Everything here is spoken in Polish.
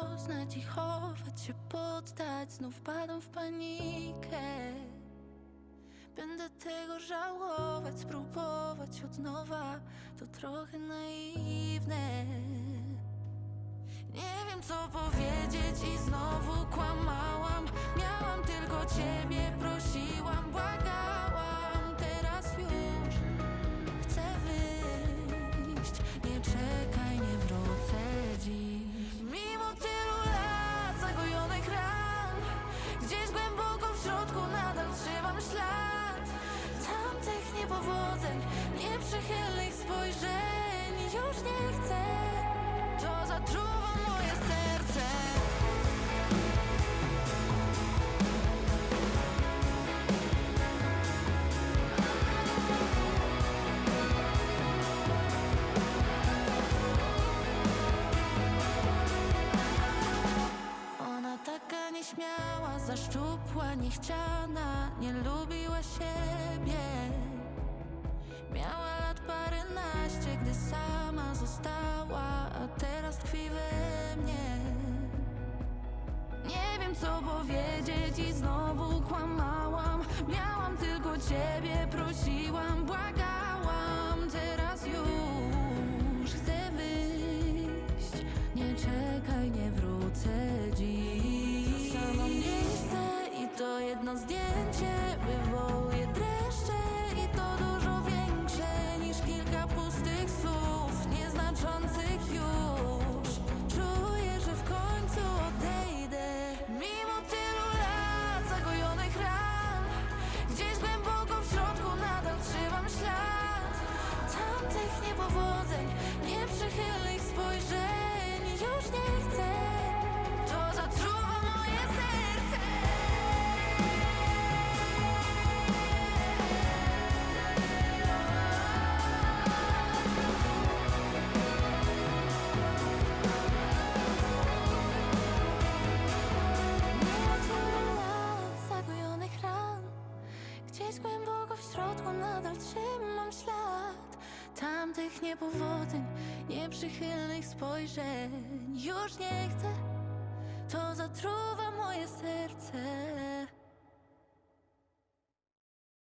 poznać i chować się, poddać Znów padam w panikę. Będę tego żałować, spróbować od nowa To trochę naiwne. Nie wiem co Niepowodzeń, nieprzychylnych spojrzeń. Już nie chcę, to zatruwa moje serce. Ona taka nieśmiała, zaszczupła, niechciana Nie lubiła siebie A teraz tkwi we mnie. Nie wiem co powiedzieć i znowu kłamałam. Miałam tylko ciebie, prosiłam, środku nadal trzymam ślad Tamtych niepowodzeń, nieprzychylnych spojrzeń. Już nie chcę, to moje serce